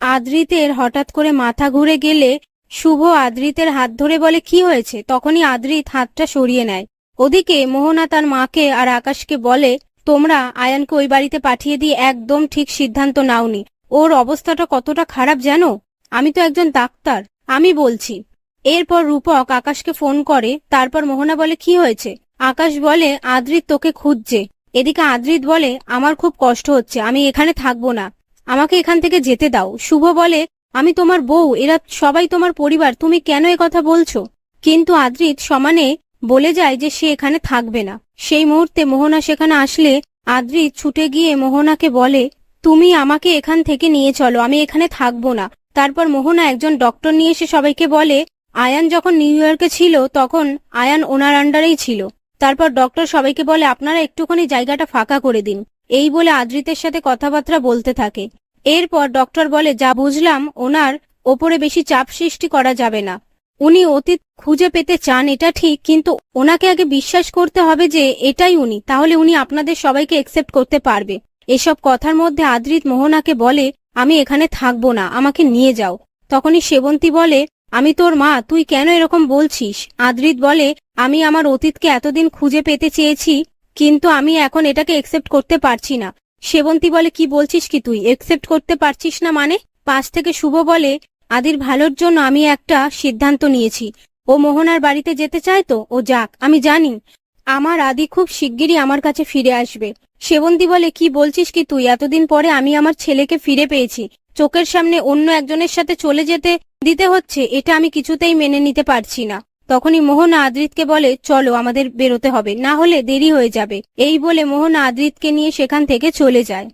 আদ্রিতের হঠাৎ করে মাথা ঘুরে গেলে শুভ আদ্রিতের হাত ধরে বলে, কি হয়েছে? তখনই আদ্রিত হাতটা সরিয়ে নেয়। ওদিকে মোহনা তার মাকে আর আকাশকে বলে, তোমরা আয়ানকে ওই বাড়িতে পাঠিয়ে দিয়ে একদম ঠিক সিদ্ধান্ত নাওনি। ওর অবস্থাটা কতটা খারাপ জানো? আমি তো একজন ডাক্তার, আমি বলছি। এরপর রূপক আকাশকে ফোন করে, তারপর মোহনা বলে, কি হয়েছে? আকাশ বলে, আদ্রিত তোকে খুঁজছে। এদিকে আদ্রিত বলে, আমার খুব কষ্ট হচ্ছে, আমি এখানে থাকব না। আমাকে এখান থেকে যেতে দাও। শুভ বলে, আমি তোমার বউ, এরা সবাই তোমার পরিবার, তুমি কেন এ কথা বলছো? কিন্তু আদ্রিত সমানে বলে যায় যে সে এখানে থাকবে না। সেই মুহূর্তে মোহনা সেখানে আসলে, আদ্রিত ছুটে গিয়ে মোহনাকে বলে, তুমি আমাকে এখান থেকে নিয়ে চলো, আমি এখানে থাকব না। তারপর মোহনা একজন ডক্টর নিয়ে এসে সবাইকে বলে, আয়ান যখন নিউ ইয়র্কে ছিল, তখন আয়ান ওনার আন্ডারেই ছিল। তারপর ডক্টর সবাইকে বলে, আপনারা একটুখানি জায়গাটা ফাঁকা করে দিন। এই বলে আদ্রিতের সাথে কথাবার্তা বলতে থাকে। এরপর ডক্টর বলে, যা বুঝলাম, ওনার ওপরে বেশি চাপ সৃষ্টি করা যাবে না। উনি অতীত খুঁজে পেতে চান, এটা ঠিক, কিন্তু ওনাকে আগে বিশ্বাস করতে হবে যে এটাই উনি। তাহলে উনি আপনাদের সবাইকে একসেপ্ট করতে পারবে। এসব কথার মধ্যে আদ্রিত মোহনাকে বলে, আমি এখানে থাকব না, আমাকে নিয়ে যাও। তখনই সেবন্তী বলে, আমি তোর মা, তুই কেন এরকম বলছিস? আদ্রিত বলে, আমি আমার অতীতকে এতদিন খুঁজে পেতে চেয়েছি কিন্তু আমি এখন এটাকে একসেপ্ট করতে পারছি না। সেবন্তী বলে, কি বলছিস কি তুই? একসেপ্ট করতে পারছিস না মানে? পাশ থেকে শুভ বলে, আদির ভালোর জন্য আমি একটা সিদ্ধান্ত নিয়েছি। ও মোহনার বাড়িতে যেতে চায় তো? ও যাক, আমি জানি। আমার আদি খুব শিগগিরই আমার কাছে ফিরে আসবে। সেবন্তী বলে, কি বলছিস কি তুই? এতদিন পরে আমি আমার ছেলেকে ফিরে পেয়েছি। চোখের সামনে অন্য একজনের সাথে চলে যেতে দিতে হচ্ছে, এটা আমি কিছুতেই মেনে নিতে পারছি না। তখনই মোহনা আদ্রিতকে বলে, চলো, আমাদের বেরোতে হবে। না হলে দেরি হয়ে যাবে। এই বলে মোহনা আদ্রিতকে নিয়ে সেখান থেকে চলে যায়।